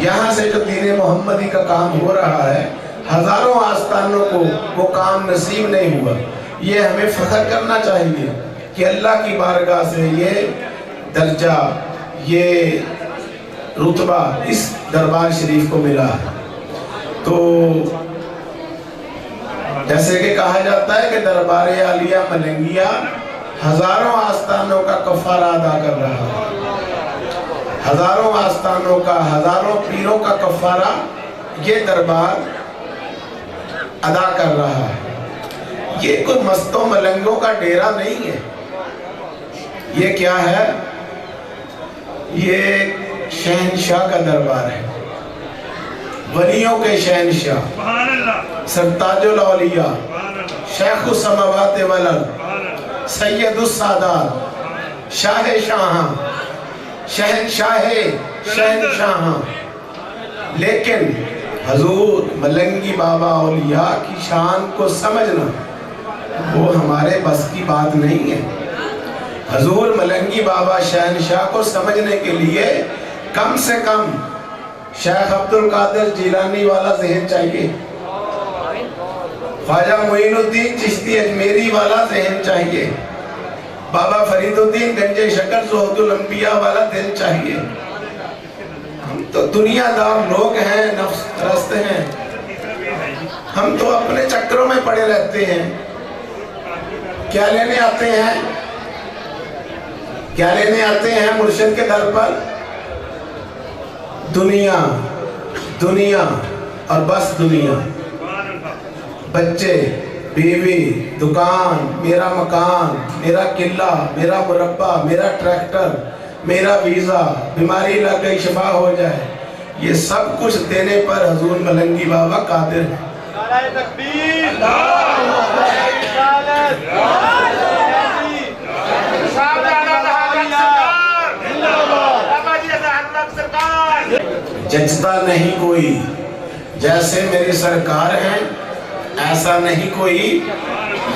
यहाँ से जो दीन मोहम्मदी का काम हो रहा है, हज़ारों आस्थानों को वो काम नसीब नहीं हुआ। ये हमें फख्र करना चाहिए कि अल्लाह की बारगाह से ये दर्जा, ये रुतबा इस दरबार शरीफ को मिला है। तो जैसे कि कहा जाता है कि दरबार आलिया मलंगिया हज़ारों आस्थानों का कफारा अदा कर रहा है। हज़ारों आस्थानों का हज़ारों पीरों का कफारा ये दरबार अदा कर रहा है। ये कोई मस्तों मलंगों का डेरा नहीं है। ये क्या है? ये शहनशाह का दरबार है। वलियों के शहनशाह सुभान अल्लाह सरताजुल औलिया शेख समावत अल्लाह सैयद सादात शाह शाह। शहनशाह शहनशाह। लेकिन हजूर मलंगी बाबा औलिया की शान को समझना, वो हमारे बस की बात नहीं है। हजूर मलंगी बाबा शहनशाह को समझने के लिए कम से कम शेख अब्दुल कादिर जिलानी वाला जहन चाहिए। ख्वाजा मोइनुद्दीन चिश्ती अजमेरी वाला जहन चाहिए। बाबा फरीदुद्दीन गंजे शकर जोहदुल अंबिया वाला दिल चाहिए। हम तो दुनियादार लोग हैं, नफ्स हैं। हम तो अपने चक्रों में पड़े रहते हैं। क्या लेने आते हैं? क्या लेने आते हैं मुर्शिद के दर पर? दुनिया दुनिया और बस दुनिया। बच्चे बीवी दुकान मेरा मकान मेरा किला मेरा मुरब्बा मेरा ट्रैक्टर मेरा वीज़ा बीमारी लग गई शफा हो जाए ये सब कुछ देने पर हजूर मलंगी बाबा कादिर है जचता नहीं कोई जैसे मेरी सरकार है ऐसा नहीं कोई,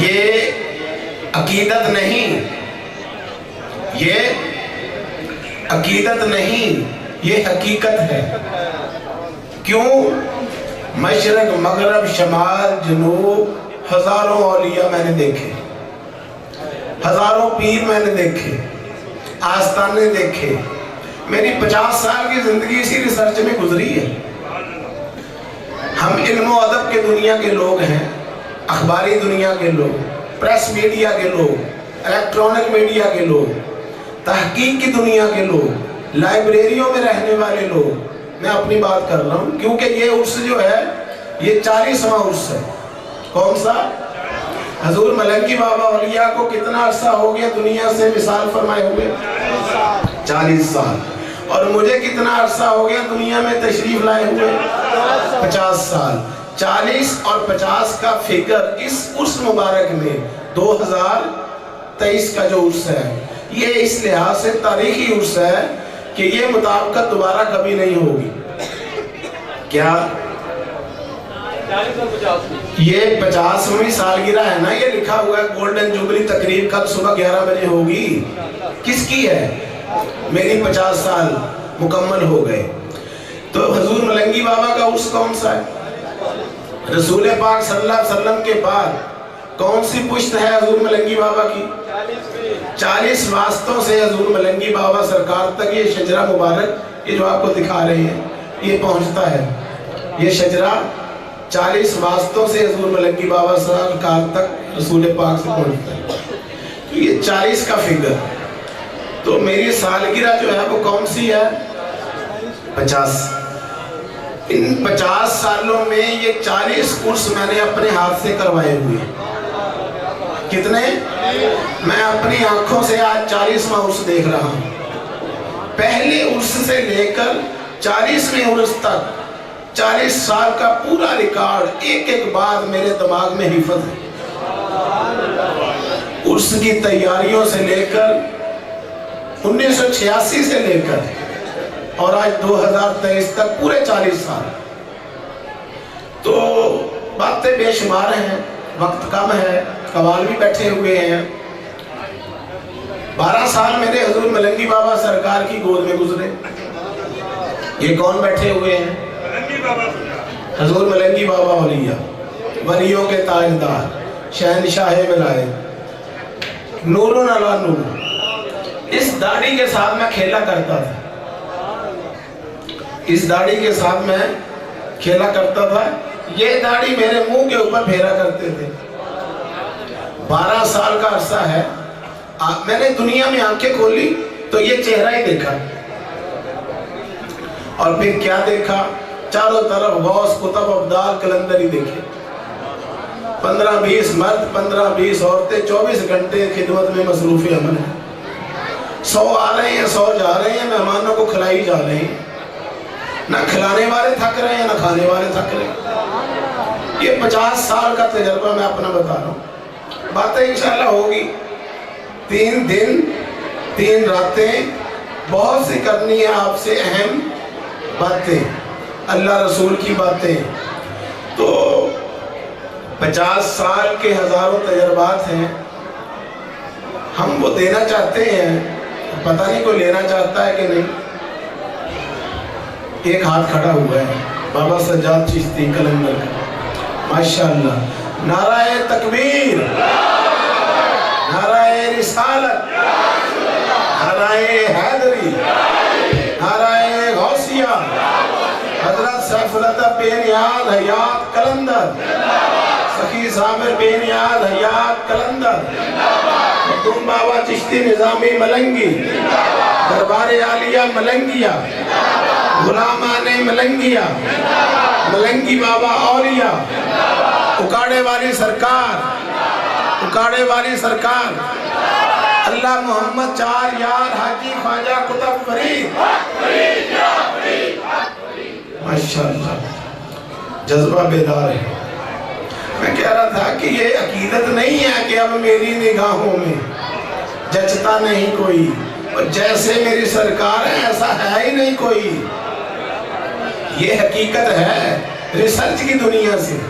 ये अकीदत नहीं। ये अकीदत नहीं, ये हकीकत है। क्यों? मशरक, मगरब, शमाल, जनूब, हज़ारों औलिया मैंने देखे। हज़ारों पीर मैंने देखे। आस्थाने देखे। मेरी पचास साल की ज़िंदगी इसी रिसर्च में गुजरी है। हम इल्म अदब के दुनिया के लोग हैं, अखबारी दुनिया के लोग, प्रेस मीडिया के लोग, इलेक्ट्रॉनिक मीडिया के लोग, तहकीक की दुनिया के लोग, लाइब्रेरियों में रहने वाले लोग। मैं अपनी बात कर रहा हूँ, क्योंकि ये उर्स जो है, ये चालीसवा उर्स है। कौन सा? हजूर मलंगी बाबा औलिया को कितना अरसा हो गया दुनिया से, मिसाल फरमाए हुए? चालीस साल। और मुझे कितना अरसा हो गया दुनिया में तशरीफ़ लाए हुए? पचास साल। चालीस और पचास का फिकर इस उर्स मुबारक में 2023 का जो उर्स है, ये इस लिहाज से तारीखी उर्स है कि ये मुताबकत दोबारा कभी नहीं होगी। क्या? ये पचासवीं सालगिरह है ना, ये लिखा हुआ है गोल्डन जुबली तकरीब कल सुबह ग्यारह बजे होगी। किसकी है? मेरी पचास साल मुकम्मल हो गए। तो हजूर मलंगी बाबा का उर्स कौन सा है? रसूल पाक सल्लल्लाहु अलैहि वसल्लम के बाद कौन सी पुश्त है हजूर मलंगी बाबा की? चालीस वास्तों से हजूर मलंगी बाबा सरकार तक ये शजरा मुबारक ये जो आपको दिखा रहे हैं, ये पहुँचता है। ये शजरा चालीस वास्तों से हजूर मलंगी बाबा सरकार तक रसूल पाक से पहुँचता है। तो ये चालीस का फिगर तो मेरी सालगिरह जो है वो कौन सी है? पचास। इन पचास सालों में ये चालीस कोर्स मैंने अपने हाथ से करवाए हुए हैं। कितने? मैं अपनी आँखों से आज चालीसवा उर्स देख रहा हूँ। पहले उर्स से लेकर चालीसवें उर्स तक, चालीस साल का पूरा रिकॉर्ड एक एक बात मेरे दिमाग में हिफत है। उर्स की तैयारियों से लेकर 1986 से लेकर और आज 2023 तक पूरे 40 साल। तो बातें बेशुमार हैं, वक्त कम है कवाल भी बैठे हुए हैं। बारह साल मेरे हजूर मलंगी बाबा सरकार की गोद में गुजरे। ये कौन बैठे हुए हैं? हजूर मलंगी बाबा औलिया, वलियों के ताजदार, शहनशाह मिलाए। नूर अला नूर। इस दाढ़ी के साथ मैं खेला करता था। इस दाढ़ी के साथ मैं खेला करता था? ये दाढ़ी मेरे मुँह के ऊपर फेरा करते थे। बारह साल का अरसा है। आ, मैंने दुनिया में आँखें खोली तो ये चेहरा ही देखा। और फिर क्या देखा? चारों तरफ़ गौस कुतब अब्दाल कलंदर ही देखे। पंद्रह बीस मर्द पंद्रह बीस औरतें चौबीस घंटे खिदमत में मसरूफ अमन है। सौ आ रहे हैं सौ जा रहे हैं मेहमानों को खिलाई जा रहे हैं। ना खिलाने वाले थक रहे हैं, ना खाने वाले थक रहे हैं। ये पचास साल का तजर्बा मैं अपना बता रहा हूँ। बातें इंशाल्लाह होगी। तीन दिन, तीन रातें, बहुत सी करनी है आपसे अहम बातें। अल्लाह रसूल की बातें। तो पचास साल के हज़ारों तजर्बात हैं। हम वो देना चाहते हैं, पता नहीं कोई लेना चाहता है कि नहीं। एक हाथ खड़ा हुआ है। बाबा सज्जाद चिश्ती कलंदर का माशाल्लाह। नाराय तकबीर। नाराय रिसालत। नाराय हैदरी। नाराय गौसिया। हज़रत सैफुल्लाह बेनियाज हयात कलंदर। सखी साबिर बेनियाज हयात कलंदर। तुम बाबा चिश्ती निजामी मलंगी। दरबार आलिया मलंगिया। गुलामा ने मलंगिया, मलंगी बाबा औलिया, उकाड़े वाली सरकार, उकाड़े वाली सरकार, अल्लाह मोहम्मद चार यार हाजी ख्वाजा कुतुब फरीद। माशाल्लाह, जज्बा बेदार है। मैं कह रहा था कि ये अकीदत नहीं है कि अब मेरी निगाहों में जचता नहीं कोई, और जैसे मेरी सरकार है, ऐसा है ही नहीं कोई। ये हकीकत है रिसर्च की दुनिया से।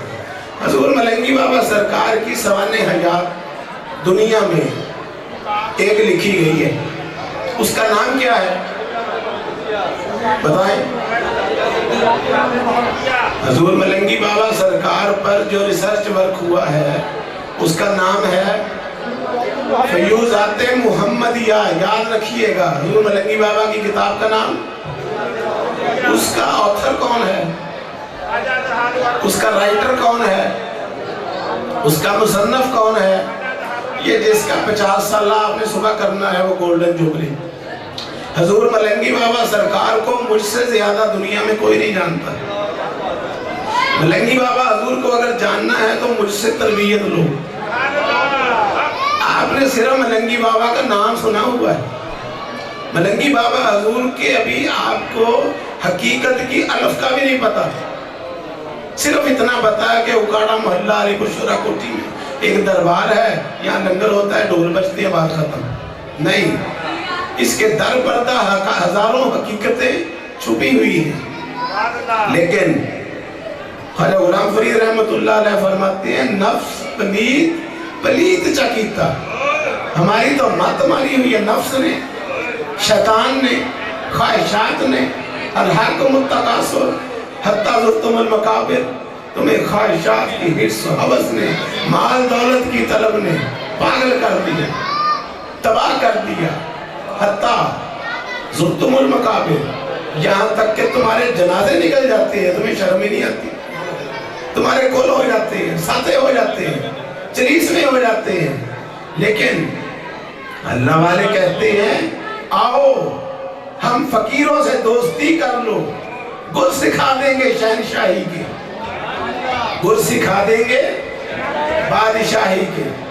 हजूर मलंगी बाबा सरकार की सवान हयात दुनिया में एक लिखी गई है। उसका नाम क्या है? बताएँ। हजूर मलंगी बाबा सरकार पर जो रिसर्च वर्क हुआ है, उसका नाम है फयूजात मुहम्मदिया। याद रखिएगा, हजूर मलंगी बाबा की किताब का नाम। उसका ऑथर कौन है? उसका राइटर कौन है? उसका मुसन्नफ कौन है? ये जिसका पचास साल आपने सुबह करना है वो गोल्डन जुबली हजूर मलंगी बाबा सरकार को मुझसे ज़्यादा दुनिया में कोई नहीं जानता। मलंगी बाबा हजूर को अगर जानना है तो मुझसे तरबियत लो। आपने सिर्फ़ मलंगी बाबा का नाम सुना हुआ है। मलंगी बाबा हजूर के अभी आपको हकीकत की अलफ का भी नहीं पता था। सिर्फ़ इतना पता है कि उकाड़ा मोहल्ला अलीपुरशुरा कोठी में एक दरबार है, यहाँ लंगर होता है, ढोल बजती है, बात खत्म। नहीं, इसके दर पर्दा हज़ारों हकीकतें छुपी हुई हैं। लेकिन ख्वाजा गुलाम फरीद रहमतुल्लाह फरमाते हैं, नफ्स पलीत पलीत चकीता हमारी तो मत मारी हुई है नफ्स ने, शैतान ने, ख्वाहिशात ने। अल्लाह को हिर्स हवस ने, माल दौलत की तलब ने पागल कर दिया, तबाह कर दिया। हत्ता जुर्तुमुल मकाबिर यहाँ तक कि तुम्हारे जनाजे निकल जाते हैं, तुम्हें शर्म ही नहीं आती। तुम्हारे कुल हो जाते हैं साथे हो जाते हैं चलीस में हो जाते हैं। लेकिन अल्लाह वाले कहते हैं, आओ हम फकीरों से दोस्ती कर लो। गुल सिखा देंगे शहनशाही के। गुल सिखा देंगे बादशाही के।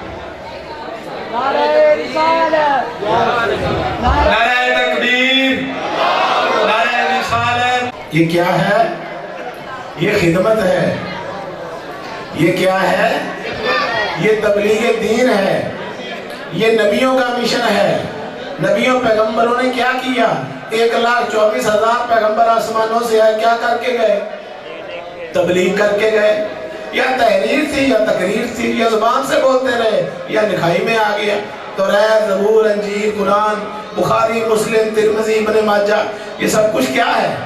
ये क्या है? ये खिदमत है। ये क्या है? ये तबलीग दीन है। ये नबियों का मिशन है। नबियों पैगंबरों ने क्या किया? एक लाख चौबीस हज़ार पैगंबर आसमानों से आए, क्या करके गए? तबलीग करके गए। या तहरीर थी, या तकरीर थी, या ज़ुबान से बोलते रहे, या लिखाई में आ गया। तो जबूर, अंजीर, कुरान, बुखारी, मुस्लिम, तिरमजी, इब्न माजा, ये सब कुछ क्या है?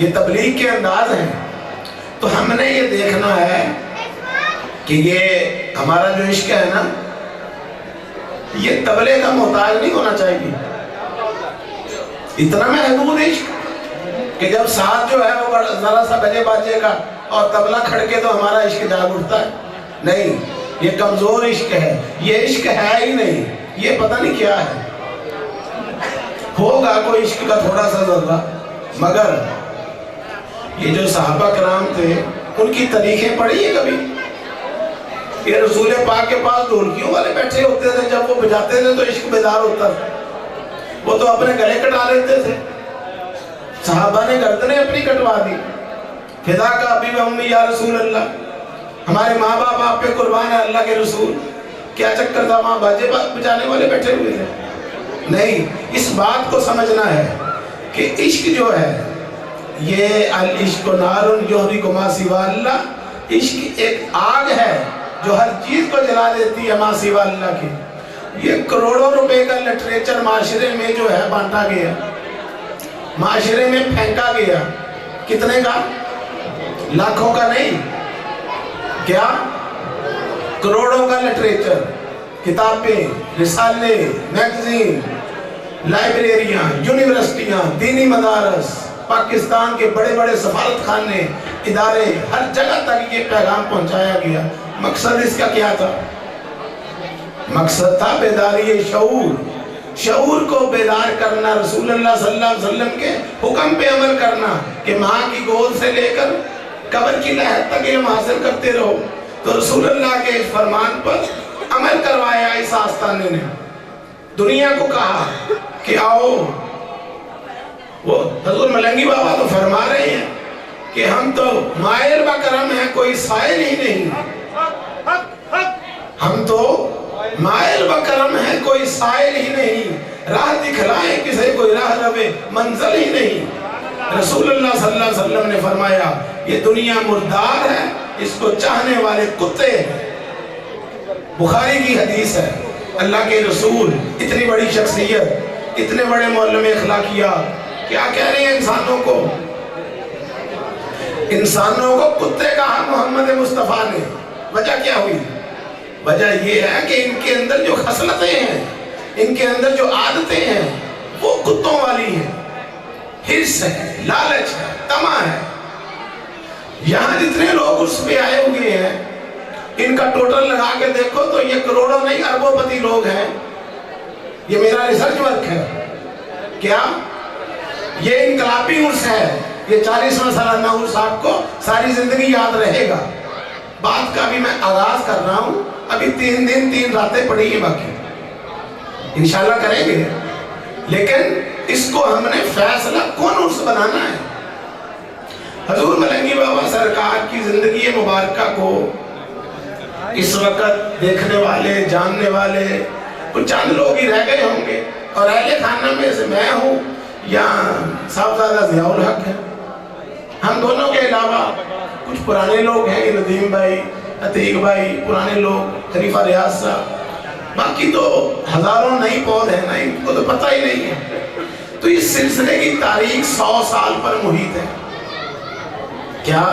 ये तबलीग के अंदाज हैं। तो हमने ये देखना है कि ये हमारा जो इश्क है ना, ये तबले का मोहताज नहीं होना चाहिए। इतना महदूद इश्क कि जब साथ जो है वो जरा सा बजे बाजेगा और तबला खड़के तो हमारा इश्क जाग उठता है। नहीं, ये कमज़ोर इश्क है। ये इश्क है ही नहीं। ये पता नहीं क्या है। होगा कोई इश्क का थोड़ा सा जर्रा मगर ये जो साहबा कराम थे, उनकी तरीकें पढ़ी है कभी? ये रसूल पाक के पास ढोलकियों वाले बैठे होते थे, जब वो बजाते थे तो इश्क बेदार होता था। वो तो अपने गले कटा लेते थे। साहबा ने गर्दने अपनी कटवा दी। फिदा का अभी अम्मी या रसूल अल्लाह हमारे माँ बाप आप पे कुर्बान है अल्लाह के रसूल। क्या चक्कर था, वहाँ बाजे बजाने वाले बैठे हुए थे? नहीं, इस बात को समझना है कि इश्क जो है, ये अल इश्क नारुन जोहरी गुमा सिवा अल्लाह। इश्क एक आग है जो हर चीज़ को जला देती है माँ सिवा अल्लाह की। ये करोड़ों रुपए का लिटरेचर माशरे में जो है बांटा गया। माशरे में फेंका गया। कितने का? लाखों का नहीं। क्या? करोड़ों का लिटरेचर किताबें, रिसाले मैगजीन लाइब्रेरियाँ यूनिवर्सिटियाँ दीनी मदारस, पाकिस्तान के बड़े बड़े सफारत खाने इदारे, हर जगह तक ये पैगाम पहुँचाया गया। मकसद इसका क्या था? मकसद था बेदारी शऊर। शऊर को बेदार करना सल्लल्लाहु वसल्लम के हुक्म पे अमल करना कि माँ की गोद से लेकर कब्र की लहर तक इल्म हासिल करते रहो। तो रसूलुल्लाह के इस फरमान पर अमल करवाया इस आस्थाने ने। दुनिया को कहा कि आओ। वो हजूर मलंगी बाबा तो फरमा रहे हैं कि हम तो मायर व करम है, कोई साइल ही नहीं हम तो मायल व करम है कोई साइल ही नहीं। राह दिखलाए किसे? कोई राह रवे मंजिल ही नहीं। रसूलुल्लाह सल्लल्लाहु अलैहि वसल्लम ने फरमाया, ये दुनिया मुर्दार है, इसको चाहने वाले कुत्ते बुखारी की हदीस है, अल्लाह के रसूल, इतनी बड़ी शख्सियत, इतने बड़े मौलम अखलाकिया, क्या कह रहे हैं इंसानों को? इंसानों को कुत्ते कहा, मोहम्मद मुस्तफ़ा ने। वजह क्या हुई? वजह यह है कि इनके अंदर जो खसलतें हैं, इनके अंदर जो आदतें हैं, वो कुत्तों वाली हैं। हिर्स है, लालच है, तमा है। यहाँ जितने लोग उस आए हुए हैं, इनका टोटल लगा के देखो तो ये करोड़ों नहीं अरबोपति लोग हैं। ये मेरा रिसर्च वर्क है। क्या? ये इनकलाबी उर्स है। ये चालीसवां सालाना उर्स आपको सारी ज़िंदगी याद रहेगा। बात का भी मैं आगाज़ कर रहा हूँ। अभी तीन दिन, तीन रातें पड़ी है बाकी। इंशाल्लाह करेंगे। लेकिन इसको हमने फैसला कौन उर्स बनाना है? हजूर मलंगी बाबा सरकार की ज़िंदगी मुबारक को इस वक्त देखने वाले, जानने वाले, कुछ चंद लोग ही रह गए होंगे। और अहले खाना में से मैं हूँ या साहबजादा जियाउल हक है। हम दोनों के अलावा कुछ पुराने लोग हैं, नदीम भाई अतीक भाई, पुराने लोग, खलीफा रियाज साहब बाकी तो हज़ारों नई पौध है ना इनको तो पता ही नहीं है। तो इस सिलसिले की तारीख सौ साल पर मुहित है। क्या?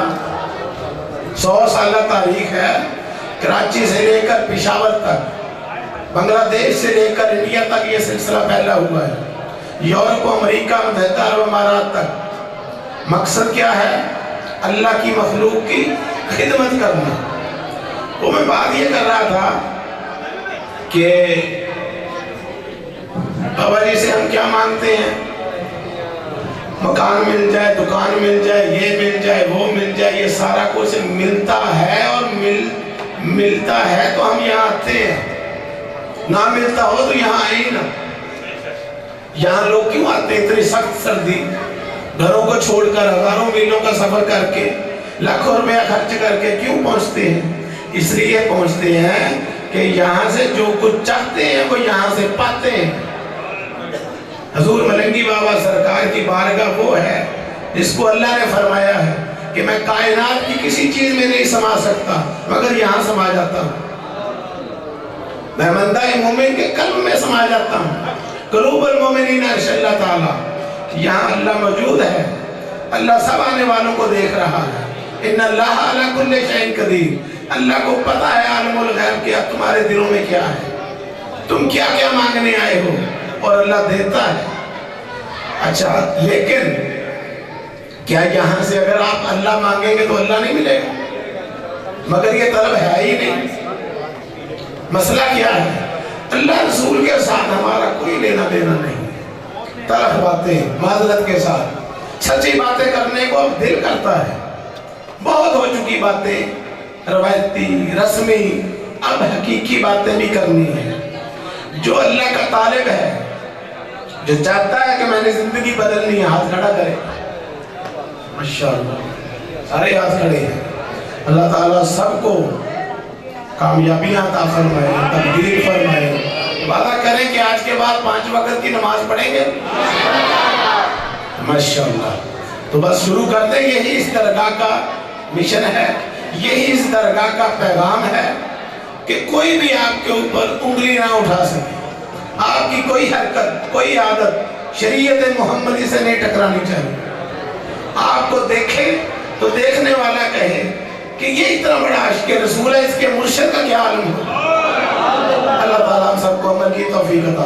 सौ साल का तारीख है कराची से लेकर पिशावर तक, बांग्लादेश से लेकर इंडिया तक ये सिलसिला फैला हुआ है। यूरोप अमेरिका मुतहदा अरब अमारात तक। मकसद क्या है? अल्लाह की मखलूक की खिदमत करना। वो मैं बात ये कर रहा था कि बाबा जी से हम क्या मांगते हैं? मकान मिल जाए, दुकान मिल जाए, ये मिल जाए, वो मिल जाए, ये सारा कुछ मिलता है और मिल, मिलता है तो हम यहाँ आते हैं। ना मिलता हो तो यहाँ आए ही ना। यहाँ लोग क्यों आते हैं इतनी सख्त सर्दी? घरों को छोड़कर, हज़ारों मीलों का सफ़र करके, लाखों रुपया खर्च करके क्यों पहुँचते हैं? इसलिए पहुँचते हैं कि यहाँ से जो कुछ चाहते हैं, वो यहाँ से पाते हैं। हजूर मलंगी बाबा सरकार की बारगाह वो है, जिसको अल्लाह ने फरमाया है कि मैं कायनात की किसी चीज़ में नहीं समा सकता, मगर यहाँ समा जाता हूँ। मैं मंदा मोमिन के कल्ब में समा जाता हूँ। कलूबल मोमिनीन अल्लाह ताला यहाँ अल्लाह मौजूद है। अल्लाह सब आने वालों को देख रहा है। इन अल्लाह अला कुल्ले शैन कदीर। अल्लाह को पता है आलमुल गैब कि अब तुम्हारे दिलों में क्या है? तुम क्या क्या मांगने आए हो? और अल्लाह देता है। अच्छा लेकिन क्या यहाँ से अगर आप अल्लाह मांगेंगे तो अल्लाह नहीं मिलेगा? मगर ये तलब है ही नहीं। मसला क्या है? अल्लाह रसूल के साथ हमारा कोई लेना देना नहीं। तलख बातें, माजरत के साथ। सच्ची बातें करने को अब दिल करता है। बहुत हो चुकी बातें। रवायती रस्मी। अब हकीकी बातें भी करनी है। जो अल्लाह का तालिब है, जो चाहता है कि मैंने ज़िंदगी बदलनी है, हाथ खड़ा करे। सारे हाथ खड़े हैं। अल्लाह ताला सबको कामयाबियाँ अता फरमाए, तकदीर फरमाए। वादा करें कि आज के बाद पाँच वक्त की नमाज़ पढ़ेंगे। माशाअल्लाह तो बस शुरू करते यही इस दरगाह का मिशन है। यही इस दरगाह का पैगाम है कि कोई भी आपके ऊपर उंगली ना उठा सके। आपकी कोई हरकत, कोई आदत शरीयत मोहम्मदी से नहीं टकरानी चाहिए। आपको देखे तो देखने वाला कहे कि ये इतना बड़ा अश्क रसूल है, इसके मुर्शद का क्या आलम हो? अल्लाह ताला हम सबको अमल की तौफीक अता